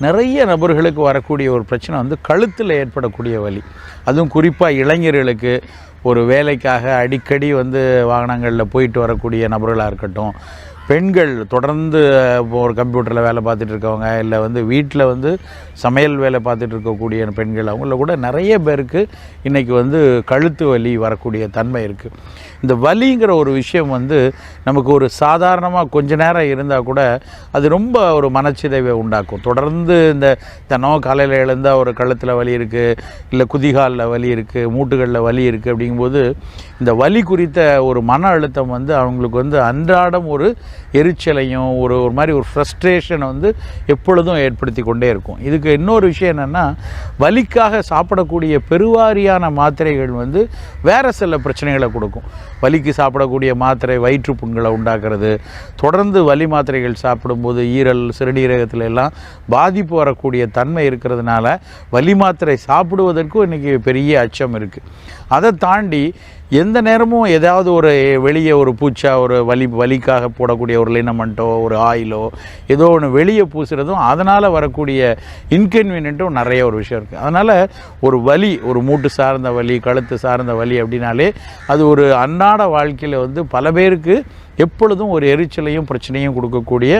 நிறைய நபர்களுக்கு வரக்கூடிய ஒரு பிரச்சனை வந்து கழுத்தில் ஏற்படக்கூடிய வலி. அதுவும் குறிப்பாக இளைஞர்களுக்கு ஒரு வேலைக்காக அடிக்கடி வந்து வாகனங்களில் போயிட்டு வரக்கூடிய நபர்களாக இருக்கட்டும் பெண்கள் தொடர்ந்து இப்போ ஒரு கம்ப்யூட்டரில் வேலை பார்த்துட்டு இருக்கவங்க இல்லை வந்து வீட்டில் வந்து சமையல் வேலை பார்த்துட்டு இருக்கக்கூடிய பெண்கள் அவங்கள கூட நிறைய பேருக்கு இன்றைக்கி வந்து கழுத்து வலி வரக்கூடிய தன்மை இருக்குது இந்த வலிங்கிற ஒரு விஷயம் வந்து நமக்கு ஒரு சாதாரணமாக கொஞ்ச நேரம் இருந்தால் கூட அது ரொம்ப ஒரு மனச்சிதைவை உண்டாக்கும். தொடர்ந்து இந்த தினம் காலையில் எழுந்தால் ஒரு கழுத்தில் வலி இருக்குது இல்லை குதிகாலில் வலி இருக்குது மூட்டுகளில் வலி இருக்குது அப்படிங்கும்போது இந்த வலி குறித்த ஒரு மன அழுத்தம் வந்து அவங்களுக்கு வந்து அன்றாடம் ஒரு எரிச்சலையும் ஒரு ஒரு மாதிரி ஒரு ஃப்ரஸ்ட்ரேஷனை வந்து எப்பொழுதும் ஏற்படுத்தி கொண்டே இருக்கும். இதுக்கு இன்னொரு விஷயம் என்னென்னா வலிக்காக சாப்பிடக்கூடிய பெருவாரியான மாத்திரைகள் வந்து வேறு சில பிரச்சனைகளை கொடுக்கும். வலிக்கு சாப்பிடக்கூடிய மாத்திரை வயிற்று புண்களை உண்டாக்குறது தொடர்ந்து வலி மாத்திரைகள் சாப்பிடும்போது ஈரல் சிறுநீரகத்தில் எல்லாம் பாதிப்பு வரக்கூடிய தன்மை இருக்கிறதுனால வலி மாத்திரை சாப்பிடுவதற்கும் இன்றைக்கி பெரிய அச்சம் இருக்குது அதை தாண்டி எந்த நேரமும் ஏதாவது ஒரு வெளியே ஒரு பூச்சா ஒரு வலி வலிக்காக போடக்கூடிய ஒரு லினமெண்ட்டோ ஒரு ஆயிலோ ஏதோ ஒன்று வெளியே பூசுகிறதும் அதனால் வரக்கூடிய இன்கன்வீனியன்ட்டும் நிறைய ஒரு விஷயம் இருக்குது அதனால் ஒரு வலி ஒரு மூட்டு சார்ந்த வலி கழுத்து சார்ந்த வலி அப்படின்னாலே அது ஒரு அன்றாட வாழ்க்கையில் வந்து பல பேருக்கு எப்பொழுதும் ஒரு எரிச்சலையும் பிரச்சனையும் கொடுக்கக்கூடிய